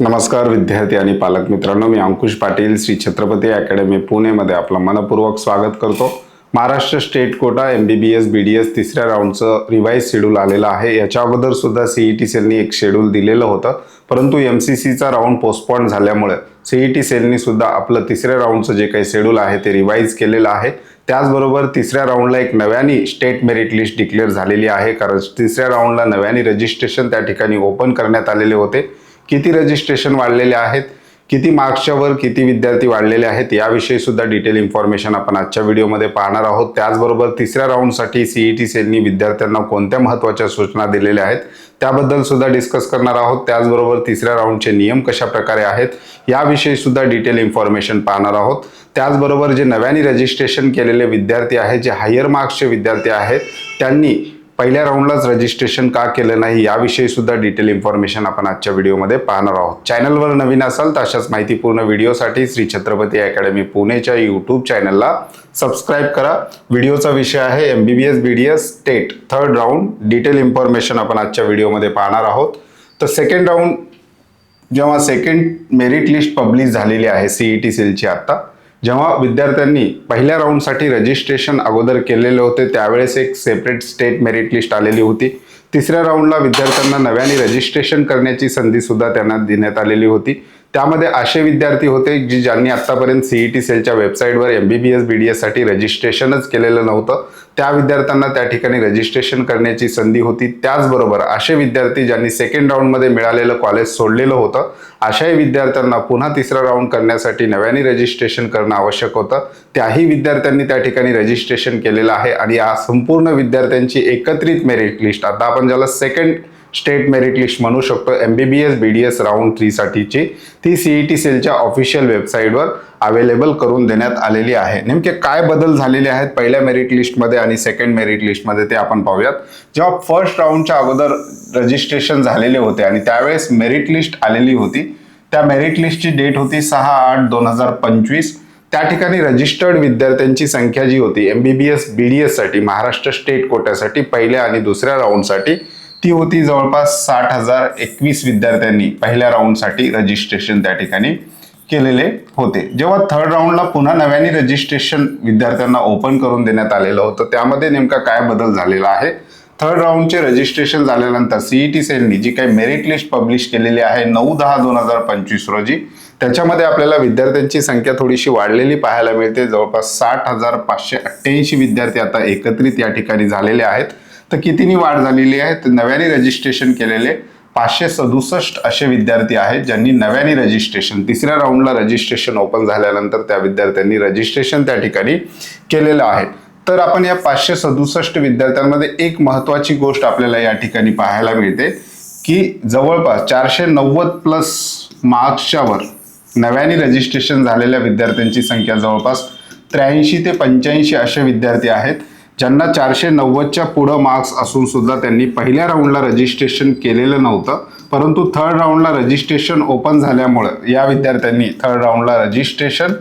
नमस्कार विद्यार्थी आणि पालक मित्रांनो मी अंकुश पाटील श्री छत्रपती अकॅडमी पुणेमध्ये आपलं मनपूर्वक स्वागत करतो. Maharashtra state quota M B B S B D S तिसऱ्या राऊंडचं रिवाईज शेड्यूल आलेलं आहे. याच्या अगोदर सुद्धा सीई टी सेलनी एक शेड्यूल दिलेलं होतं. परंतु एम सी सीचा राऊंड पोस्टपॉन झाल्यामुळे सीई टी सेलनी सुद्धा आपलं तिसऱ्या राऊंडचं जे काही शेड्यूल आहे ते रिवाईज केलेलं आहे. त्याचबरोबर तिसऱ्या राऊंडला एक नव्याने स्टेट मेरिट लिस्ट डिक्लेअर झालेली आहे. कारण तिसऱ्या राऊंडला नव्याने रजिस्ट्रेशन त्या ठिकाणी ओपन करण्यात आलेले होते. किती रजिस्ट्रेशन वाढलेले आहेत किती मार्क्सच्या वर किती विद्यार्थी वाढलेले आहेत याविषयी सुद्धा डिटेल इन्फॉर्मेशन आपण आजच्या व्हिडिओमध्ये पाहणार आहोत. त्याचबरोबर तिसऱ्या राऊंडसाठी सीई टी सेलनी विद्यार्थ्यांना कोणत्या महत्त्वाच्या सूचना दिलेल्या आहेत त्याबद्दल सुद्धा डिस्कस करणार आहोत. त्याचबरोबर तिसऱ्या राऊंडचे नियम कशा प्रकारे आहेत याविषयी सुद्धा डिटेल इन्फॉर्मेशन पाहणार आहोत. त्याचबरोबर जे नव्याने रजिस्ट्रेशन केलेले विद्यार्थी आहेत जे हायर मार्क्सचे विद्यार्थी आहेत त्यांनी पहिल्या राऊंडलाच रजिस्ट्रेशन का केलं नाही याविषयी सुद्धा डिटेल इन्फॉर्मेशन आपण आजच्या व्हिडिओमध्ये पाहणार आहोत. चॅनलवर नवीन असाल तर अशाच माहितीपूर्ण व्हिडिओसाठी श्री छत्रपती अकॅडमी पुणेच्या यूट्यूब चॅनलला सबस्क्राईब करा. व्हिडिओचा विषय आहे M B B S B D S state third round detail information आपण आजच्या व्हिडिओमध्ये पाहणार आहोत. तर सेकंड राऊंड जेव्हा सेकंड मेरिट लिस्ट पब्लिश झालेली आहे सीई टी सेलची आत्ता जेव्हा विद्यार्थ्यांनी पहिल्या राऊंडसाठी रजिस्ट्रेशन अगोदर केलेले होते त्यावेळेस एक सेपरेट स्टेट मेरिट लिस्ट आलेली होती. तिसऱ्या राऊंडला विद्यार्थ्यांना नव्याने रजिस्ट्रेशन करण्याची संधी सुद्धा त्यांना देण्यात आलेली होती. त्यामध्ये असे विद्यार्थी होते जी ज्यांनी आत्तापर्यंत सीईटी सेलच्या वेबसाईटवर M B B S B D एससाठी रजिस्ट्रेशनच केलेलं नव्हतं. त्या विद्यार्थ्यांना त्या ठिकाणी रजिस्ट्रेशन करण्याची संधी होती. त्याचबरोबर असे विद्यार्थी ज्यांनी सेकंड राऊंडमध्ये मिळालेलं कॉलेज सोडलेलं होतं अशाही विद्यार्थ्यांना पुन्हा तिसरा राऊंड करण्यासाठी नव्याने रजिस्ट्रेशन करणं आवश्यक होतं. त्याही विद्यार्थ्यांनी त्या ठिकाणी रजिस्ट्रेशन केलेलं आहे आणि या संपूर्ण विद्यार्थ्यांची एकत्रित मेरिट लिस्ट आता आपण ज्याला सेकंड स्टेट मेरिट लिस्ट म्हणू शकतो. M B B S B D S round थ्रीसाठीची ती सीई टी सेलच्या ऑफिशियल वेबसाईटवर अवेलेबल करून देण्यात आलेली आहे. नेमके काय बदल झालेले आहेत पहिल्या मेरिट लिस्टमध्ये आणि सेकंड मेरिट लिस्टमध्ये ते आपण पाहूयात. जेव्हा फर्स्ट राऊंडच्या अगोदर रजिस्ट्रेशन झालेले होते आणि त्यावेळेस मेरिट लिस्ट आलेली होती त्या मेरिट लिस्टची डेट होती सहा आठ दोन हजार पंचवीस. त्या ठिकाणी रजिस्टर्ड विद्यार्थ्यांची संख्या जी होती M B B S B D एससाठी Maharashtra state कोट्यासाठी पहिल्या आणि दुसऱ्या राऊंडसाठी ती होती जवळपास साठ हजार एकवीस विद्यार्थ्यांनी पहिल्या राऊंडसाठी रजिस्ट्रेशन त्या ठिकाणी केलेले होते. जेव्हा थर्ड राऊंडला पुन्हा नव्याने रजिस्ट्रेशन विद्यार्थ्यांना ओपन करून देण्यात आलेलं होतं त्यामध्ये नेमका काय बदल झालेला आहे? थर्ड राऊंडचे रजिस्ट्रेशन झाल्यानंतर सीईटी सेलनी जी काही मेरिट लिस्ट पब्लिश केलेली आहे नऊ दहा दोन हजार पंचवीस रोजी त्याच्यामध्ये आपल्याला विद्यार्थ्यांची संख्या थोडीशी वाढलेली पाहायला मिळते. जवळपास साठ हजार पाचशे अठ्ठ्याऐंशी विद्यार्थी आता एकत्रित या ठिकाणी झालेले आहेत. तर कितीनी वाढ झालेली आहे? तर नव्याने रजिस्ट्रेशन केलेले पाचशे सदुसष्ट असे विद्यार्थी आहेत ज्यांनी नव्याने रजिस्ट्रेशन तिसऱ्या राऊंडला रजिस्ट्रेशन ओपन झाल्यानंतर त्या विद्यार्थ्यांनी रजिस्ट्रेशन त्या ठिकाणी केलेलं आहे. तर आपण या पाचशे सदुसष्ट विद्यार्थ्यांमध्ये एक महत्त्वाची गोष्ट आपल्याला या ठिकाणी पाहायला मिळते की जवळपास चारशे नव्वद प्लस मार्क्सच्या वर नव्याने रजिस्ट्रेशन झालेल्या विद्यार्थ्यांची संख्या जवळपास त्र्याऐंशी ते पंच्याऐंशी असे विद्यार्थी आहेत. ज्यांना चारशे नव्वदच्या पुढं मार्क्स असून सुद्धा त्यांनी पहिल्या राऊंडला रजिस्ट्रेशन केलेलं नव्हतं परंतु थर्ड राऊंडला रजिस्ट्रेशन ओपन झाल्यामुळं या विद्यार्थ्यांनी थर्ड राऊंडला रजिस्ट्रेशन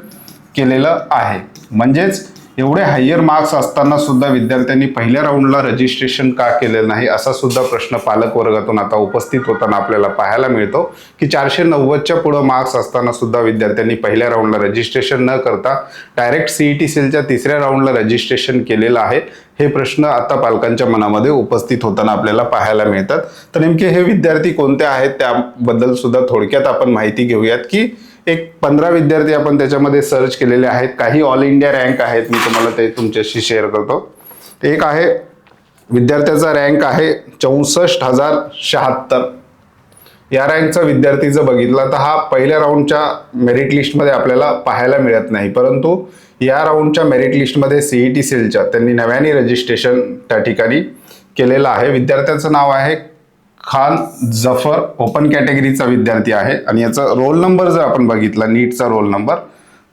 केलेलं आहे. म्हणजेच एवढे हायर मार्क्स असताना सुद्धा विद्यार्थ्यांनी पहिल्या राऊंडला रजिस्ट्रेशन का केलेलं नाही असा सुद्धा प्रश्न पालक वर्गातून आता उपस्थित होताना आपल्याला पाहायला मिळतो की चारशे नव्वदच्या पुढं मार्क्स असताना सुद्धा विद्यार्थ्यांनी पहिल्या राऊंडला रजिस्ट्रेशन न करता डायरेक्ट सीईटी सेलच्या तिसऱ्या राऊंडला रजिस्ट्रेशन केलेलं आहे. हे प्रश्न आता पालकांच्या मनामध्ये उपस्थित होताना आपल्याला पाहायला मिळतात. तर नेमके हे विद्यार्थी कोणते आहेत त्याबद्दल सुद्धा थोडक्यात आपण माहिती घेऊयात की एक पंधरा विद्यार्थी आपण त्याच्यामध्ये सर्च केलेले आहेत. काही ऑल इंडिया रँक आहेत. मी तुम्हाला ते तुमच्याशी शेअर करतो. एक आहे विद्यार्थ्याचा रँक आहे चौसष्ट हजार शहात्तर. या रँकचा विद्यार्थी जर बघितला तर हा पहिल्या राऊंडच्या मेरिट लिस्टमध्ये आपल्याला पाहायला मिळत नाही. परंतु या राऊंडच्या मेरिट लिस्टमध्ये सीई टी सेलच्या त्यांनी नव्याने रजिस्ट्रेशन त्या ठिकाणी केलेलं आहे. विद्यार्थ्याचं नाव आहे खान जफर ओपन कॅटेगरीचा विद्यार्थी आहे. आणि याचा रोल नंबर जर आपण बघितला नीटचा रोल नंबर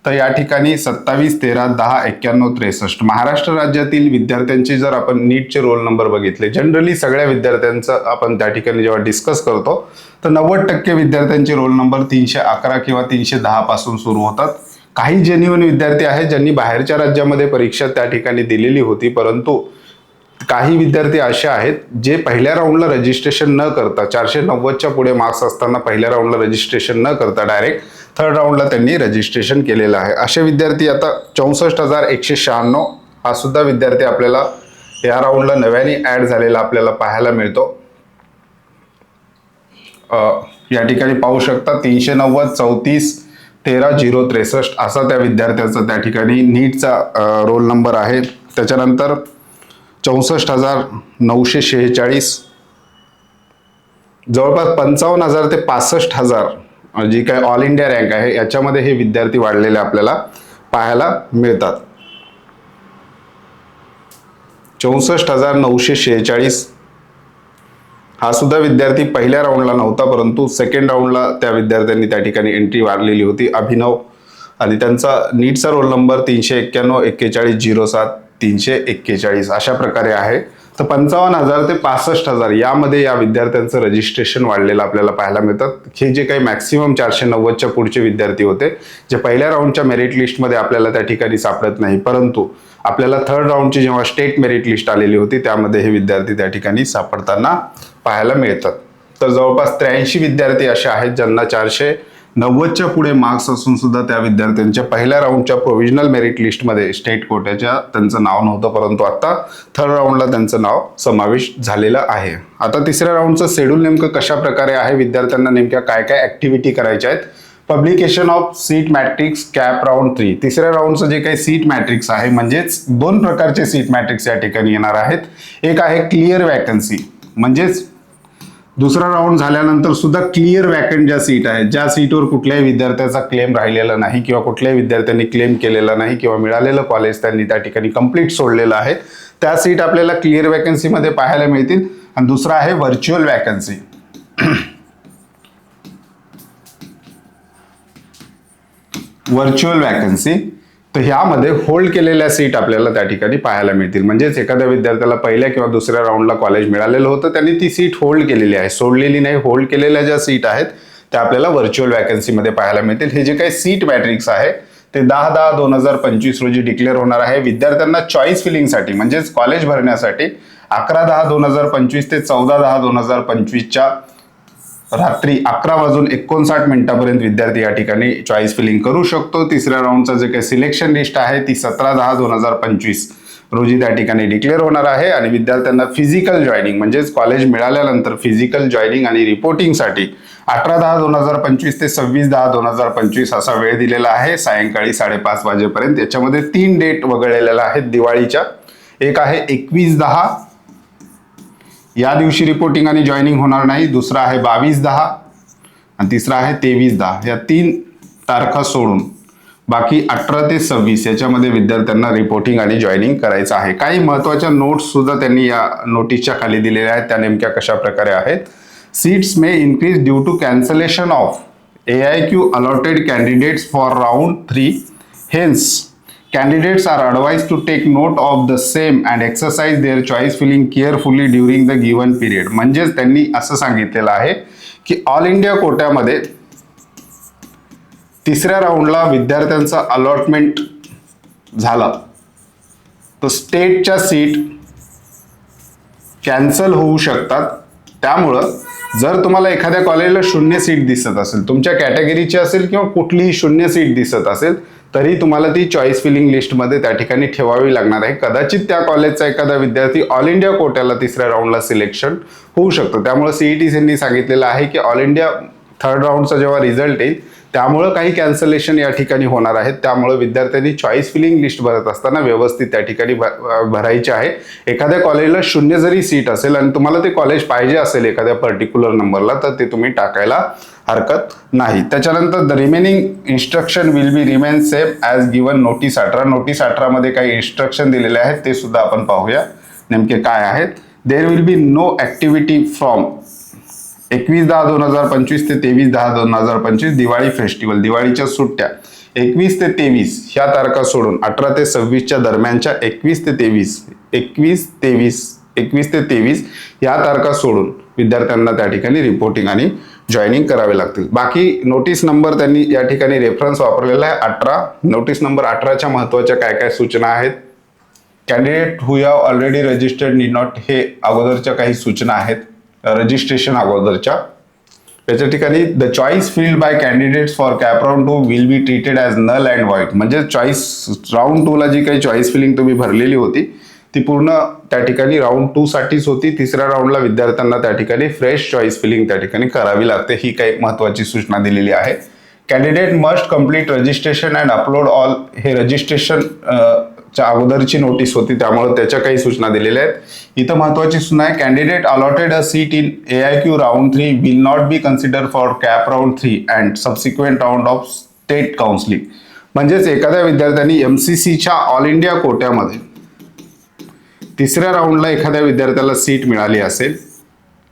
तर या ठिकाणी सत्तावीस तेरा दहा एक्क्याण्णव त्रेसष्ट महाराष्ट्र राज्यातील विद्यार्थ्यांचे जर आपण नीटचे रोल नंबर बघितले जनरली सगळ्या विद्यार्थ्यांचं आपण त्या ठिकाणी जेव्हा डिस्कस करतो तर नव्वद टक्के विद्यार्थ्यांचे रोल नंबर तीनशे अकरा किंवा तीनशे दहा पासून सुरू होतात. काही जेन्युअन विद्यार्थी आहेत ज्यांनी बाहेरच्या राज्यामध्ये परीक्षा त्या ठिकाणी दिलेली होती परंतु काही विद्यार्थी असे आहेत जे पहिल्या राऊंडला रजिस्ट्रेशन न करता चारशे नव्वदच्या पुढे मार्क्स असताना पहिल्या राऊंडला रजिस्ट्रेशन न करता डायरेक्ट थर्ड राऊंडला त्यांनी रजिस्ट्रेशन केलेलं आहे. असे विद्यार्थी आता चौसष्ट हजार एकशे शहाण्णव हा सुद्धा विद्यार्थी आपल्याला या राऊंडला नव्याने ॲड झालेला आपल्याला पाहायला मिळतो. या ठिकाणी पाहू शकता तीनशे नव्वद चौतीस तेरा झिरो त्रेसष्ट असा त्या विद्यार्थ्याचा त्या ठिकाणी नीटचा रोल नंबर आहे. त्याच्यानंतर चौसष्ट हजार नऊशे शेहेचाळीस. जवळपास पंचावन्न हजार ते पासष्ट हजार जी काय ऑल इंडिया रँक आहे याच्यामध्ये हे विद्यार्थी वाढलेले आपल्याला पाहायला मिळतात. चौसष्ट हजार नऊशे शेहेचाळीस. हा सुद्धा विद्यार्थी पहिल्या राऊंडला नव्हता परंतु सेकंड राऊंडला त्या विद्यार्थ्यांनी त्या ठिकाणी एंट्री वाढलेली होती. अभिनव आणि त्यांचा नीटचा रोल नंबर तीनशे एक्क्याण्णव एक्केचाळीस झिरो सात. तीनशे एक्केचाळीस अशा प्रकारे आहे. तर पंचावन्न हजार ते पासष्ट हजार यामध्ये या विद्यार्थ्यांचं रजिस्ट्रेशन वाढलेलं आपल्याला पाहायला मिळतात हे जे काही मॅक्सिमम चारशे नव्वदच्या पुढचे विद्यार्थी होते जे पहिल्या राऊंडच्या मेरिट लिस्टमध्ये आपल्याला त्या ठिकाणी सापडत नाही. परंतु आपल्याला थर्ड राऊंडची जेव्हा स्टेट मेरिट लिस्ट आलेली होती त्यामध्ये हे विद्यार्थी त्या ठिकाणी सापडताना पाहायला मिळतात. तर जवळपास त्र्याऐंशी विद्यार्थी असे आहेत ज्यांना चारशे नव्वदच्या पुढे मार्क्स असून सुद्धा त्या विद्यार्थ्यांच्या पहिल्या राऊंडच्या प्रोव्हिजनल मेरिट लिस्टमध्ये स्टेट कोट्याच्या त्यांचं नाव नव्हतं परंतु आता थर्ड राऊंडला त्यांचं नाव समावेश झालेलं आहे. आता तिसऱ्या राऊंडचं शेड्यूल नेमकं कशा प्रकारे आहे? विद्यार्थ्यांना नेमक्या काय काय ऍक्टिव्हिटी करायच्या आहेत? Publication of seat matrix CAP round three तिसऱ्या राऊंडचं जे काही सीट मॅट्रिक्स आहे म्हणजेच दोन प्रकारचे सीट मॅट्रिक्स या ठिकाणी येणार आहेत. एक आहे क्लिअर वॅकन्सी म्हणजेच दुसरा राऊंड झाल्यानंतर सुद्धा क्लिअर वॅकंट ज्या सीट आहेत ज्या सीटवर कुठल्याही विद्यार्थ्याचा क्लेम राहिलेला नाही किंवा कुठल्याही विद्यार्थ्यांनी क्लेम केलेला नाही किंवा मिळालेलं कॉलेज त्यांनी त्या ठिकाणी कंप्लीट सोडलेलं आहे त्या सीट आपल्याला क्लिअर वॅकन्सीमध्ये पाहायला मिळतील. आणि दुसरा आहे व्हर्च्युअल वॅकन्सी व्हर्च्युअल वॅकन्सी तर ह्यामध्ये होल्ड केलेल्या सीट आपल्याला त्या ठिकाणी पाहायला मिळतील. म्हणजेच एखाद्या विद्यार्थ्याला पहिल्या किंवा दुसऱ्या राऊंडला कॉलेज मिळालेलं होतं त्यांनी ती सीट होल्ड केलेली आहे. सोडलेली नाही होल्ड केलेल्या ज्या सीट आहेत त्या आपल्याला व्हर्च्युअल वॅकन्सीमध्ये पाहायला मिळतील. हे जे काही सीट मॅट्रिक्स आहे ते दहा दहा दोन हजार पंचवीस रोजी डिक्लेअर होणार आहे. विद्यार्थ्यांना चॉईस फिलिंगसाठी म्हणजेच कॉलेज भरण्यासाठी अकरा दहा दोन हजार पंचवीस ते चौदा दहा दोन हजार पंचवीसच्या रात्री अकरा वाजून एकोणसाठ मिनिटापर्यंत विद्यार्थी या ठिकाणी चॉईस फिलिंग करू शकतो. तिसऱ्या राऊंडचं जे काही सिलेक्शन लिस्ट आहे ती सतरा दहा दोन हजार पंचवीस रोजी त्या ठिकाणी डिक्लेअर होणार आहे आणि विद्यार्थ्यांना फिजिकल जॉईनिंग म्हणजेच कॉलेज मिळाल्यानंतर फिजिकल जॉईनिंग आणि रिपोर्टिंगसाठी अठरा दहा दोन हजार पंचवीस ते सव्वीस दहा दोन हजार पंचवीस असा वेळ दिलेला आहे. सायंकाळी साडेपाच वाजेपर्यंत. याच्यामध्ये तीन डेट वगळलेल्या आहेत दिवाळीच्या. एक आहे एकवीस दहा या दिवशी रिपोर्टिंग आणि जॉईनिंग होणार नाही. दुसरा आहे बावीस दहा आणि तिसरा आहे तेवीस दहा. या तीन तारखा सोडून बाकी अठरा ते सव्वीस याच्यामध्ये विद्यार्थ्यांना रिपोर्टिंग आणि जॉईनिंग करायचं आहे. काही महत्त्वाच्या नोट्ससुद्धा त्यांनी या नोटीसच्या खाली दिलेल्या आहेत. त्या नेमक्या कशा प्रकारे आहेत? Seats may increase due to cancellation of A I Q allotted candidates for round three hence candidates are advised to take note of the same and exercise their choice filling carefully during the given period. म्हणजेच त्यांनी असं सांगितलेलं आहे की all India कोट्यामध्ये तिसऱ्या राऊंडला विद्यार्थ्यांचा allotment झाला. तर स्टेटच्या सीट कॅन्सल होऊ शकतात. त्यामुळं जर तुम्हाला एखाद्या कॉलेजला शून्य सीट दिसत असेल तुमच्या कॅटेगरीची असेल किंवा कुठलीही शून्य सीट दिसत असेल तरी तुम्हाला ती चॉईस फिलिंग लिस्टमध्ये त्या ठिकाणी ठेवावी लागणार आहे. कदाचित त्या कॉलेजचा एखादा विद्यार्थी ऑल इंडिया कोट्याला तिसऱ्या राऊंडला सिलेक्शन होऊ शकतं. त्यामुळे सीईटीसींनी सांगितलेलं आहे की ऑल इंडिया थर्ड राऊंडचा जेव्हा रिझल्ट येईल त्यामुळं काही कॅन्सलेशन या ठिकाणी होणार आहेत. त्यामुळे विद्यार्थ्यांनी चॉईस फिलिंग लिस्ट भरत असताना व्यवस्थित त्या ठिकाणी भरायची आहे. एखाद्या कॉलेजला शून्य जरी सीट असेल आणि तुम्हाला ते कॉलेज पाहिजे असेल एखाद्या पर्टिक्युलर नंबरला तर ते तुम्ही टाकायला हरकत नाही. त्याच्यानंतर the remaining instruction will be remain same as given notice अठरा. नोटीस अठरामध्ये काही इन्स्ट्रक्शन दिलेले आहेत ते सुद्धा आपण पाहूया नेमके काय आहेत. There will be no activity from एकवीस दहा दोन हजार पंचवीस ते तेवीस दहा दोन हजार पंचवीस दिवाळी फेस्टिवल दिवाळीच्या सुट्ट्या. एकवीस ते तेवीस ह्या तारखा सोडून अठरा ते सव्वीसच्या दरम्यानच्या एकवीस ते तेवीस एकवीस तेवीस एकवीस ते तेवीस ह्या तारखा सोडून विद्यार्थ्यांना त्या ठिकाणी रिपोर्टिंग आणि जॉईनिंग करावे लागतील. बाकी नोटीस नंबर त्यांनी या ठिकाणी रेफरन्स वापरलेला आहे अठरा. नोटीस नंबर अठराच्या महत्त्वाच्या काय काय सूचना आहेत? Candidate who have already registered need not हे अगोदरच्या काही सूचना आहेत. रजिस्ट्रेशन अगोदरच्या. त्याच्या ठिकाणी the choice field by candidates for CAP round two will be treated as null and void म्हणजे चॉईस राऊंड टूला जी काही चॉईस फिलिंग तुम्ही भरलेली होती ती पूर्ण त्या ठिकाणी राऊंड टू साठीच होती. तिसऱ्या राऊंडला विद्यार्थ्यांना त्या ठिकाणी फ्रेश चॉईस फिलिंग त्या ठिकाणी करावी लागते. ही काही महत्त्वाची सूचना दिलेली आहे. Candidate must complete registration and upload all हे रजिस्ट्रेशन च्या अगोदरची नोटीस होती त्यामुळे त्याच्या काही सूचना दिलेल्या आहेत. इथं महत्वाची सूचना आहे candidate allotted a seat in A I Q round three will not be consider for CAP round three and subsequent round of state counselling म्हणजेच एखाद्या विद्यार्थ्यांनी एम सी सीच्या ऑल इंडिया कोट्यामध्ये तिसऱ्या राऊंडला एखाद्या विद्यार्थ्याला सीट मिळाली असेल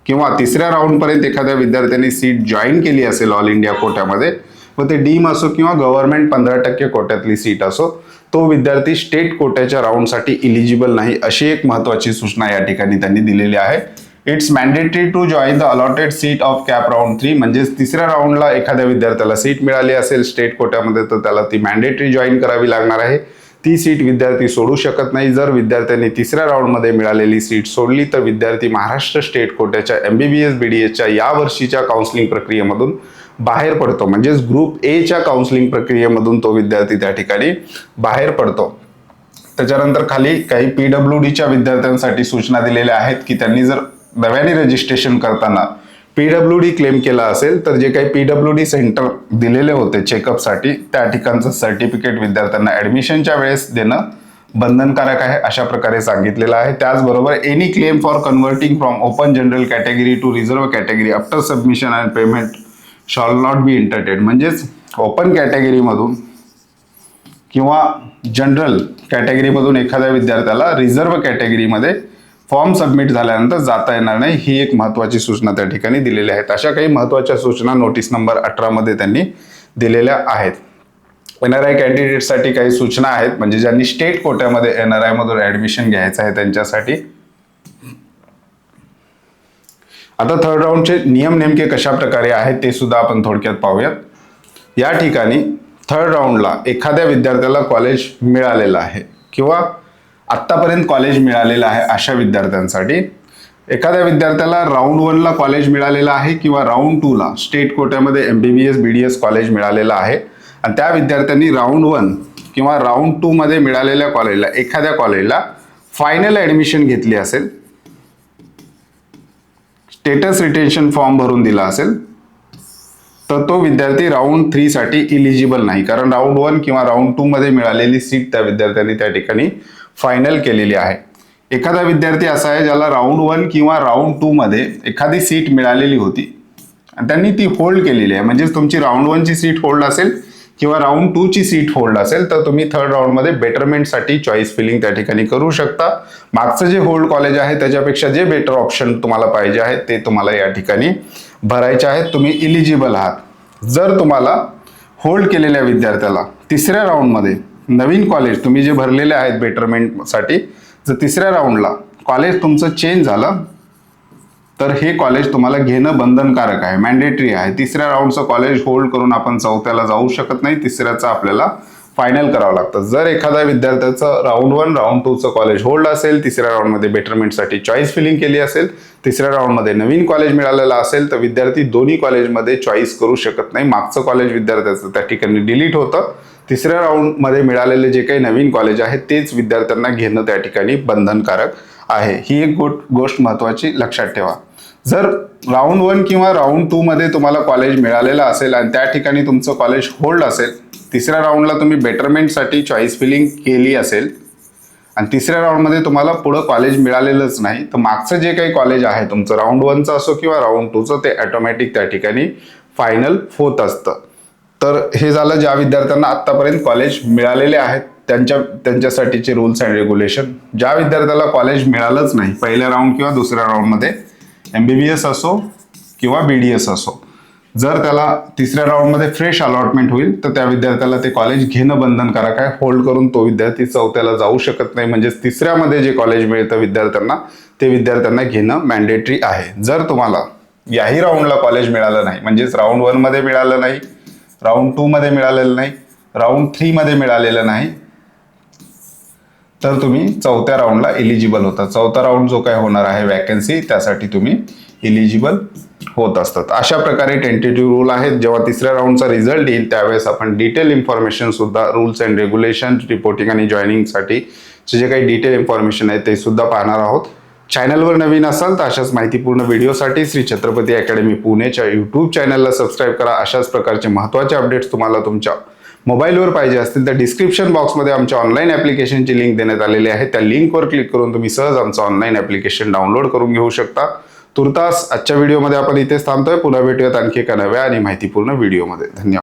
किंवा तिसऱ्या राऊंडपर्यंत एखाद्या विद्यार्थ्याने सीट जॉईन केली असेल ऑल इंडिया कोट्यामध्ये व ते डीम असो किंवा गव्हर्नमेंट पंधरा टक्के कोट्यातली सीट असो तो विद्यार्थी स्टेट कोट्याच्या राऊंडसाठी इलिजिबल नाही अशी एक महत्त्वाची सूचना या ठिकाणी त्यांनी दिलेली आहे. It's mandatory to join the allotted seat of CAP round three म्हणजेच तिसऱ्या राऊंडला एखाद्या विद्यार्थ्याला सीट मिळाली असेल स्टेट कोट्यामध्ये तर त्याला ती मॅन्डेटरी जॉईन करावी लागणार आहे. ती सीट विद्यार्थी सोडू शकत नाही. जर विद्यार्थ्यांनी तिसऱ्या राऊंडमध्ये मिळालेली सीट सोडली तर विद्यार्थी Maharashtra state कोट्याच्या M B B S B D बीडीएसच्या या वर्षीच्या काउन्सिलिंग प्रक्रियेमधून बाहेर पडतो. म्हणजेच ग्रुप एच्या काउन्सिलिंग प्रक्रियेमधून तो विद्यार्थी त्या ठिकाणी बाहेर पडतो. त्याच्यानंतर खाली काही पी डब्ल्यू डीच्या विद्यार्थ्यांसाठी सूचना दिलेल्या आहेत की त्यांनी जर नव्याने रजिस्ट्रेशन करताना पी डब्ल्यू डी क्लेम केला असेल तर जे काही पी डब्ल्यू डी सेंटर दिलेले होते चेकअपसाठी त्या ठिकाणचं सर्टिफिकेट विद्यार्थ्यांना ॲडमिशनच्या वेळेस देणं बंधनकारक आहे अशा प्रकारे सांगितलेलं आहे. त्याचबरोबर any claim for converting from open general category to reserve category after submission and payment shall not be entertained म्हणजेच ओपन कॅटेगरीमधून किंवा जनरल कॅटेगरीमधून एखाद्या विद्यार्थ्याला रिझर्व्ह कॅटेगरीमध्ये फॉर्म सबमिट झाल्यानंतर जाता येणार नाही ही एक महत्त्वाची सूचना त्या ठिकाणी दिलेल्या आहेत अशा काही महत्त्वाच्या सूचना नोटीस नंबर अठरामध्ये त्यांनी दिलेल्या आहेत. एन आर आय कॅन्डिडेटसाठी काही सूचना आहेत म्हणजे ज्यांनी स्टेट कोट्यामध्ये एन आर आयमधून ॲडमिशन घ्यायचं आहे त्यांच्यासाठी आता थर्ड राऊंडचे नियम नेमके कशा प्रकारे आहेत ते सुद्धा आपण थोडक्यात पाहूयात. या ठिकाणी थर्ड राऊंडला एखाद्या विद्यार्थ्याला कॉलेज मिळालेलं आहे किंवा आत्तापर्यंत कॉलेज मिळालेलं आहे अशा विद्यार्थ्यांसाठी. एखाद्या विद्यार्थ्याला राऊंड वनला कॉलेज मिळालेलं आहे किंवा राऊंड टूला state कोट्यामध्ये M B B S B D S college मिळालेलं आहे. आणि त्या विद्यार्थ्यांनी राऊंड वन किंवा राऊंड टूमध्ये मिळालेल्या कॉलेजला एखाद्या कॉलेजला फायनल ॲडमिशन घेतली असेल स्टेटस रिटेन्शन फॉर्म भरून दिला असेल तर तो विद्यार्थी राऊंड थ्रीसाठी इलिजिबल नाही. कारण राऊंड वन किंवा राऊंड टूमध्ये मिळालेली सीट त्या विद्यार्थ्यांनी त्या ठिकाणी फायनल केलेली आहे. एखादा विद्यार्थी असा आहे ज्याला राऊंड वन किंवा राऊंड टूमध्ये एखादी सीट मिळालेली होती. आणि त्यांनी ती होल्ड केलेली आहे. म्हणजेच तुमची राऊंड वनची सीट होल्ड असेल किंवा राऊंड टूची सीट होल्ड असेल तर तुम्ही थर्ड राऊंडमध्ये बेटरमेंटसाठी चॉईस फिलिंग त्या ठिकाणी करू शकता. मागचं जे होल्ड कॉलेज आहे त्याच्यापेक्षा जे बेटर ऑप्शन तुम्हाला पाहिजे आहे ते तुम्हाला या ठिकाणी भरायचे आहेत. तुम्ही इलिजिबल आहात. जर तुम्हाला होल्ड केलेल्या विद्यार्थ्याला तिसऱ्या राऊंडमध्ये नवीन कॉलेज तुम्ही जे भरलेले आहेत बेटरमेंटसाठी जर तिसऱ्या राऊंडला कॉलेज तुमचं चेंज झालं तर हे कॉलेज तुम्हाला घेणं बंधनकारक आहे मॅन्डेटरी आहे. तिसऱ्या राऊंडचं कॉलेज होल्ड करून आपण चौथ्याला जाऊ शकत नाही तिसऱ्याचं आपल्याला फायनल करावं लागतं. जर एखाद्या विद्यार्थ्याचं राऊंड वन राऊंड टूचं कॉलेज होल्ड असेल तिसऱ्या राऊंडमध्ये बेटरमेंटसाठी चॉईस फिलिंग केली असेल तिसऱ्या राऊंडमध्ये नवीन कॉलेज मिळालेलं असेल तर विद्यार्थी दोन्ही कॉलेजमध्ये चॉईस करू शकत नाही. मागचं कॉलेज विद्यार्थ्याचं त्या ठिकाणी डिलीट होतं. तिसऱ्या राऊंडमध्ये मिळालेले जे काही नवीन कॉलेज आहे तेच विद्यार्थ्यांना घेणं त्या ठिकाणी बंधनकारक आहे. ही एक गोट गोष्ट महत्त्वाची लक्षात ठेवा. जर राऊंड वन किंवा राऊंड टू मध्ये तुम्हाला कॉलेज मिळालेलं असेल आणि त्या ठिकाणी तुमचं कॉलेज होल्ड असेल तिसऱ्या राऊंडला तुम्ही बेटरमेंटसाठी चॉईस फिलिंग केली असेल आणि तिसऱ्या राऊंडमध्ये तुम्हाला पुढं कॉलेज मिळालेलंच नाही तर मागचं जे काही कॉलेज आहे तुमचं राऊंड वनचं असो किंवा राऊंड टूचं ते ऑटोमॅटिक त्या ठिकाणी फायनल होत असतं. तर हे झालं ज्या विद्यार्थ्यांना आत्तापर्यंत कॉलेज मिळालेले आहेत त्यांच्या त्यांच्यासाठीचे रूल्स अँड रेग्युलेशन ज्या विद्यार्थ्याला कॉलेज मिळालंच नाही पहिल्या राऊंड किंवा दुसऱ्या राऊंडमध्ये एम बी बी एस असो किंवा बी डी एस असो. जर त्याला तिसऱ्या राऊंडमध्ये फ्रेश अलॉटमेंट होईल तर त्या विद्यार्थ्याला ते कॉलेज घेणं बंधनकारक आहे. होल्ड करून तो विद्यार्थी चौथ्याला जाऊ शकत नाही. म्हणजेच तिसऱ्यामध्ये जे कॉलेज मिळतं विद्यार्थ्यांना ते विद्यार्थ्यांना घेणं मॅन्डेटरी आहे. जर तुम्हाला याही राऊंडला कॉलेज मिळालं नाही म्हणजेच राऊंड वनमध्ये मिळालं नाही राऊंड टूमध्ये मिळालेलं नाही राऊंड थ्रीमध्ये मिळालेलं नाही तर तुम्ही चौथ्या राऊंडला एलिजिबल होता. चौथा राऊंड जो काय होणार आहे वॅकन्सी त्यासाठी तुम्ही एलिजिबल होत असतात. अशा प्रकारे टेंटेटिव्ह रूल आहेत. जेव्हा तिसऱ्या राऊंडचा रिझल्ट येईल त्यावेळेस आपण डिटेल इन्फॉर्मेशन सुद्धा रूल्स अँड रेग्युलेशन रिपोर्टिंग आणि जॉईनिंगसाठी जे काही डिटेल इन्फॉर्मेशन आहे ते सुद्धा पाहणार आहोत. चॅनलवर नवीन असाल तर अशाच माहितीपूर्ण व्हिडिओसाठी श्री छत्रपती अकॅडमी पुणेच्या यूट्यूब चॅनलला सबस्क्राईब करा. अशाच प्रकारचे महत्त्वाचे अपडेट्स तुम्हाला तुमच्या मोबाईलवर पाहिजे असतील तर डिस्क्रिप्शन बॉक्समध्ये आमच्या ऑनलाईन ॲप्लिकेशनची लिंक देण्यात आलेली आहे. त्या लिंकवर क्लिक करून तुम्ही सहज आमचं ऑनलाईन ॲप्लिकेशन डाउनलोड करून घेऊ शकता. तुर्तास आजच्या व्हिडिओमध्ये आपण इथेच थांबतोय. पुन्हा भेटूयात आणखी एका नव्या आणि माहितीपूर्ण व्हिडिओमध्ये धन्यवाद.